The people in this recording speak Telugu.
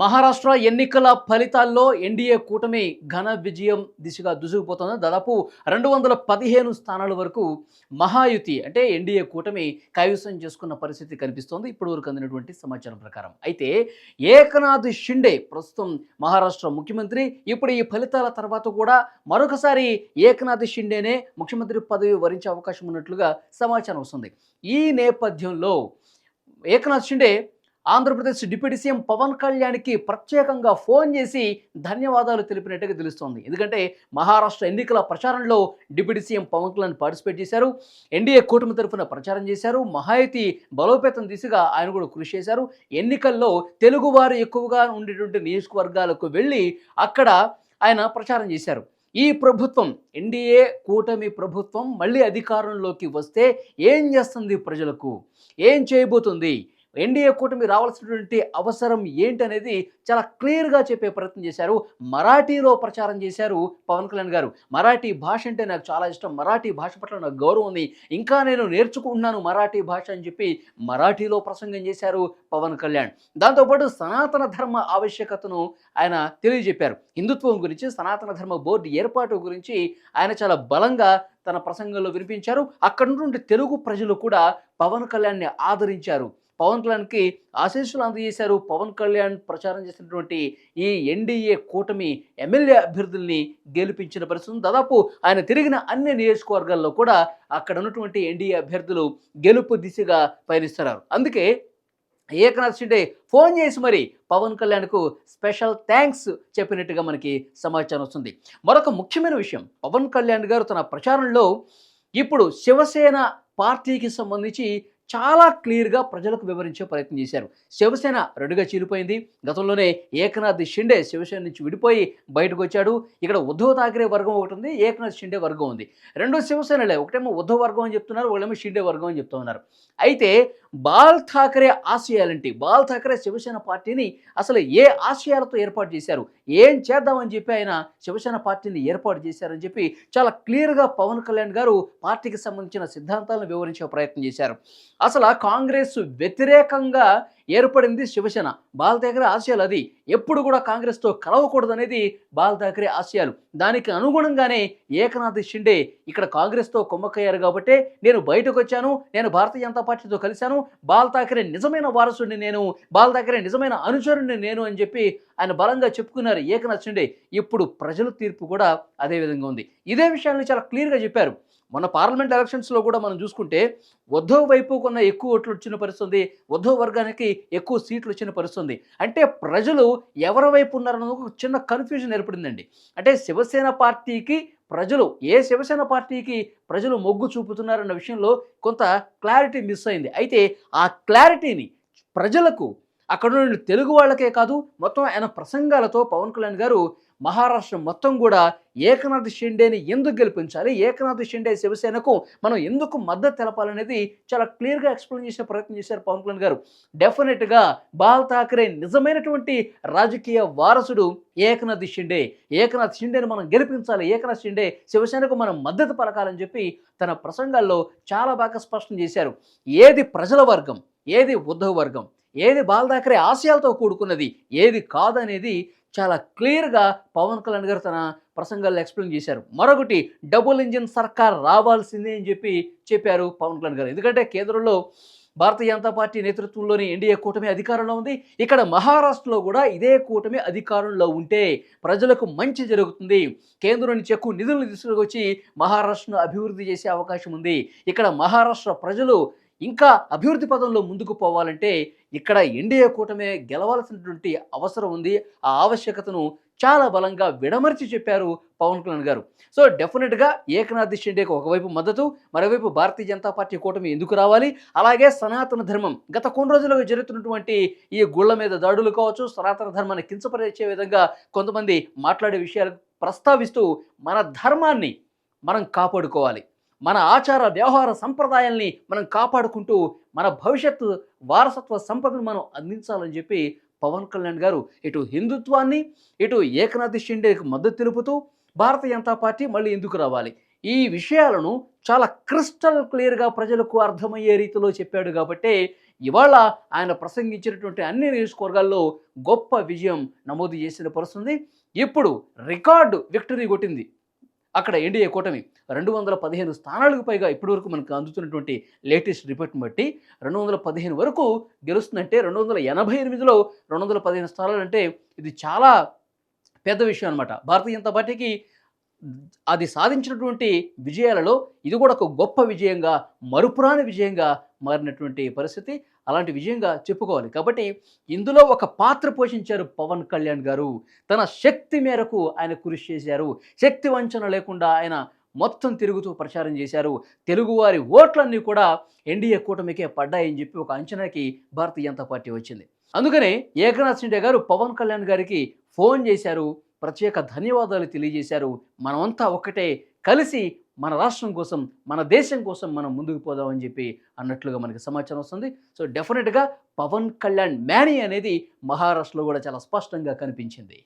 మహారాష్ట్ర ఎన్నికల ఫలితాల్లో ఎన్డీఏ కూటమి ఘన విజయం దిశగా దూసుకుపోతుంది. దాదాపు రెండు వందల పదిహేను స్థానాల వరకు మహాయుతి అంటే ఎన్డీఏ కూటమి కైవసం చేసుకున్న పరిస్థితి కనిపిస్తోంది. ఇప్పుడు వరకు అందినటువంటి సమాచారం ప్రకారం. అయితే ఏకనాథ్ షిండే ప్రస్తుతం మహారాష్ట్ర ముఖ్యమంత్రి. ఇప్పుడు ఈ ఫలితాల తర్వాత కూడా మరొకసారి ఏకనాథ్ షిండేనే ముఖ్యమంత్రి పదవి వరించే అవకాశం ఉన్నట్లుగా సమాచారం వస్తుంది. ఈ నేపథ్యంలో ఏకనాథ్ షిండే ఆంధ్రప్రదేశ్ డిప్యూటీ సీఎం పవన్ కళ్యాణ్కి ప్రత్యేకంగా ఫోన్ చేసి ధన్యవాదాలు తెలిపినట్టుగా తెలుస్తోంది. ఎందుకంటే మహారాష్ట్ర ఎన్నికల ప్రచారంలో deputy CM Pavan Kalyan participate చేశారు. ఎన్డీఏ కూటమి తరఫున ప్రచారం చేశారు. మహాయతి బలోపేతం దిశగా ఆయన కూడా కృషి చేశారు. ఎన్నికల్లో తెలుగువారు ఎక్కువగా ఉండేటువంటి నియోజకవర్గాలకు వెళ్ళి అక్కడ ఆయన ప్రచారం చేశారు. ఈ ప్రభుత్వం ఎన్డీఏ కూటమి ప్రభుత్వం మళ్ళీ అధికారంలోకి వస్తే ఏం చేస్తుంది ప్రజలకు? ఏం చేయబోతుంది? ఎన్డీఏ కూటమి రావాల్సినటువంటి అవసరం ఏంటనేది చాలా క్లియర్గా చెప్పే ప్రయత్నం చేశారు. మరాఠీలో ప్రచారం చేశారు పవన్ కళ్యాణ్ గారు. మరాఠీ భాష అంటే నాకు చాలా ఇష్టం. మరాఠీ భాష పట్ల నాకు గౌరవం ఉంది. ఇంకా నేను నేర్చుకుంటున్నాను మరాఠీ భాష అని చెప్పి మరాఠీలో ప్రసంగం చేశారు పవన్ కళ్యాణ్. దాంతోపాటు సనాతన ధర్మ ఆవశ్యకతను ఆయన తెలియజెప్పారు. హిందుత్వం గురించి సనాతన ధర్మ బోర్డు ఏర్పాటు గురించి ఆయన చాలా బలంగా తన ప్రసంగంలో వినిపించారు. అక్కడ నుండి తెలుగు ప్రజలు కూడా పవన్ కళ్యాణ్ని ఆదరించారు. పవన్ కళ్యాణ్కి ఆశీస్సులు అందజేశారు. పవన్ కళ్యాణ్ ప్రచారం చేసినటువంటి ఈ ఎన్డీఏ కూటమి ఎమ్మెల్యే అభ్యర్థుల్ని గెలిపించిన పరిస్థితి దాదాపు ఆయన తిరిగిన అన్ని నియోజకవర్గాల్లో కూడా అక్కడ ఉన్నటువంటి ఎన్డీఏ అభ్యర్థులు గెలుపు దిశగా పయనిస్తున్నారు. అందుకే ఏకనాథ్ షిండే ఫోన్ చేసి మరి పవన్ కళ్యాణ్కు స్పెషల్ థ్యాంక్స్ చెప్పినట్టుగా మనకి సమాచారం వస్తుంది. మరొక ముఖ్యమైన విషయం పవన్ కళ్యాణ్ గారు తన ప్రచారంలో ఇప్పుడు శివసేన పార్టీకి సంబంధించి చాలా క్లియర్గా ప్రజలకు వివరించే ప్రయత్నం చేశారు. శివసేన రెండుగా చీలిపోయింది. గతంలోనే ఏకనాథ్ షిండే శివసేన నుంచి విడిపోయి బయటకు వచ్చాడు. ఇక్కడ ఉద్ధవ్ థాకరే వర్గం ఒకటి ఉంది ఏకనాథ్ షిండే వర్గం ఉంది. రెండు శివసేనలే ఒకటేమో ఉద్ధవ్ వర్గం అని చెప్తున్నారు ఒకటేమో షిండే వర్గం అని చెప్తున్నారు అయితే బాల్ ఠాకరే ఆశయాలేంటి? బాల్ ఠాకరే శివసేన పార్టీని అసలు ఏ ఆశయాలతో ఏర్పాటు చేశారు? ఏం చేద్దామని చెప్పి ఆయన శివసేన పార్టీని ఏర్పాటు చేశారని చెప్పి చాలా క్లియర్గా పవన్ కళ్యాణ్ గారు పార్టీకి సంబంధించిన సిద్ధాంతాలను వివరించే ప్రయత్నం చేశారు. అసలు కాంగ్రెస్ వ్యతిరేకంగా ఏర్పడింది శివసేన. బాల్ ఠాకరే ఆశయాలు అది. ఎప్పుడు కూడా కాంగ్రెస్తో కలవకూడదనేది బాల్ ఠాకరే ఆశయాలు. దానికి అనుగుణంగానే ఏకనాథ్ షిండే ఇక్కడ కాంగ్రెస్తో కుమ్మక్కయ్యారు కాబట్టి నేను బయటకు వచ్చాను నేను భారతీయ జనతా పార్టీతో కలిశాను బాల్ ఠాకరే నిజమైన వారసుడిని నేను బాల్ ఠాకరే నిజమైన అనుచరుడిని నేను అని చెప్పి ఆయన బలంగా చెప్పుకున్నారు ఏకనచ్చండి ఇప్పుడు ప్రజల తీర్పు కూడా అదే విధంగా ఉంది. ఇదే విషయాన్ని చాలా క్లియర్గా చెప్పారు. మొన్న పార్లమెంట్ ఎలక్షన్స్లో కూడా మనం చూసుకుంటే ఉద్ధవ్ వైపు కొన్న ఎక్కువ ఓట్లు వచ్చిన పరిస్థితుంది ఉంది వర్గానికి ఎక్కువ సీట్లు వచ్చిన పరిస్థితుంది. అంటే ప్రజలు ఎవరి వైపు ఉన్నారన్న ఒక చిన్న కన్ఫ్యూజన్ ఏర్పడిందండి. అంటే శివసేన పార్టీకి ప్రజలు ఏ శివసేన పార్టీకి ప్రజలు మొగ్గు చూపుతున్నారన్న విషయంలో కొంత క్లారిటీ మిస్ అయింది. అయితే ఆ క్లారిటీని ప్రజలకు అక్కడ ఉన్న తెలుగు వాళ్ళకే కాదు మొత్తం ఆయన ప్రసంగాలతో పవన్ కళ్యాణ్ గారు మహారాష్ట్ర మొత్తం కూడా ఏకనాథ్ షిండేని ఎందుకు గెలిపించాలి? ఏకనాథ్ షిండే శివసేనకు మనం ఎందుకు మద్దతు తెలపాలనేది చాలా క్లియర్గా ఎక్స్ప్లెయిన్ చేసే ప్రయత్నం చేశారు పవన్ కళ్యాణ్ గారు. డెఫినెట్గా బాల్ ఠాకరే నిజమైనటువంటి రాజకీయ వారసుడు ఏకనాథ్ షిండే. ఏకనాథ్ షిండేని మనం గెలిపించాలి. ఏకనాథ్ షిండే శివసేనకు మనం మద్దతు పలకాలని చెప్పి తన ప్రసంగాల్లో చాలా బాగా స్పష్టం చేశారు. ఏది ప్రజల వర్గం ఏది ఉద్ధవ వర్గం ఏది బాల్ ఠాకరే ఆశయాలతో కూడుకున్నది ఏది కాదనేది చాలా క్లియర్గా పవన్ కళ్యాణ్ గారు తన ప్రసంగాల్లో ఎక్స్ప్లెయిన్ చేశారు. మరొకటి డబుల్ ఇంజిన్ సర్కార్ రావాల్సిందే అని చెప్పి చెప్పారు పవన్ కళ్యాణ్ గారు. ఎందుకంటే కేంద్రంలో భారతీయ జనతా పార్టీ నేతృత్వంలోని ఎన్డీఏ కూటమి అధికారంలో ఉంది. ఇక్కడ మహారాష్ట్రలో కూడా ఇదే కూటమి అధికారంలో ఉంటే ప్రజలకు మంచి జరుగుతుంది. కేంద్రం నుంచి ఎక్కువ నిధులను తీసుకొచ్చి మహారాష్ట్రను అభివృద్ధి చేసే అవకాశం ఉంది. ఇక్కడ మహారాష్ట్ర ప్రజలు ఇంకా అభివృద్ధి పదంలో ముందుకు పోవాలంటే ఇక్కడ ఎన్డీఏ కూటమే గెలవాల్సినటువంటి అవసరం ఉంది. ఆ ఆవశ్యకతను చాలా బలంగా విడమర్చి చెప్పారు పవన్ కళ్యాణ్ గారు. సో డెఫినెట్గా ఏకనాథ్ షిండేకి ఒకవైపు మద్దతు మరోవైపు భారతీయ జనతా పార్టీ కూటమి ఎందుకు రావాలి? అలాగే సనాతన ధర్మం. గత కొన్ని రోజులుగా జరుగుతున్నటువంటి ఈ గుళ్ళ మీద దాడులు కావచ్చు సనాతన ధర్మాన్ని కించపరిచే విధంగా కొంతమంది మాట్లాడే విషయాలు ప్రస్తావిస్తూ మన ధర్మాన్ని మనం కాపాడుకోవాలి. మన ఆచార వ్యవహార సంప్రదాయాల్ని మనం కాపాడుకుంటూ మన భవిష్యత్తు వారసత్వ సంపదను మనం అందించాలని చెప్పి పవన్ కళ్యాణ్ గారు ఇటు హిందుత్వాన్ని ఇటు ఏకనాథ్ షిండేకి మద్దతు తెలుపుతూ భారతీయ జనతా పార్టీ మళ్ళీ ఎందుకు రావాలి? ఈ విషయాలను చాలా క్రిస్టల్ క్లియర్గా ప్రజలకు అర్థమయ్యే రీతిలో చెప్పాడు కాబట్టి ఇవాళ ఆయన ప్రసంగించినటువంటి అన్ని నియోజకవర్గాల్లో గొప్ప విజయం నమోదు చేసిన పరుస్తుంది ఇప్పుడు రికార్డు విక్టరీ కొట్టింది. అక్కడ ఎన్డీఏ కూటమి రెండు వందల పదిహేను స్థానాలకు పైగా ఇప్పటివరకు మనకు అందుతున్నటువంటి లేటెస్ట్ రిపోర్ట్ని బట్టి రెండు వందల పదిహేను వరకు గెలుస్తుందంటే రెండు వందల ఎనభై ఎనిమిదిలో రెండు వందల పదిహేను స్థానాలు అంటే ఇది చాలా పెద్ద విషయం అనమాట భారతీయ జనతా పార్టీకి అది సాధించినటువంటి విజయాలలో ఇది కూడా ఒక గొప్ప విజయంగా మరుపురాని విజయంగా మారినటువంటి పరిస్థితి. అలాంటి విజయంగా చెప్పుకోవాలి. కాబట్టి ఇందులో ఒక పాత్ర పోషించారు పవన్ కళ్యాణ్ గారు. తన శక్తి మేరకు ఆయన కృషి చేశారు. శక్తి వంచన లేకుండా ఆయన మొత్తం తిరుగుతూ ప్రచారం చేశారు. తెలుగువారి ఓట్లన్నీ కూడా ఎన్డీఏ కూటమికే పడ్డాయని చెప్పి ఒక అంచనాకి భారతీయ జనతా పార్టీ వచ్చింది. అందుకనే ఏకనాథ్ షిండే గారు పవన్ కళ్యాణ్ గారికి ఫోన్ చేశారు. ప్రత్యేక ధన్యవాదాలు తెలియజేశారు. మనమంతా ఒక్కటే కలిసి మన రాష్ట్రం కోసం మన దేశం కోసం మనం ముందుకు పోదామని చెప్పి అన్నట్లుగా మనకి సమాచారం వస్తుంది. సో డెఫినెట్గా పవన్ కళ్యాణ్ మ్యానీ అనేది మహారాష్ట్రలో కూడా చాలా స్పష్టంగా కనిపించింది.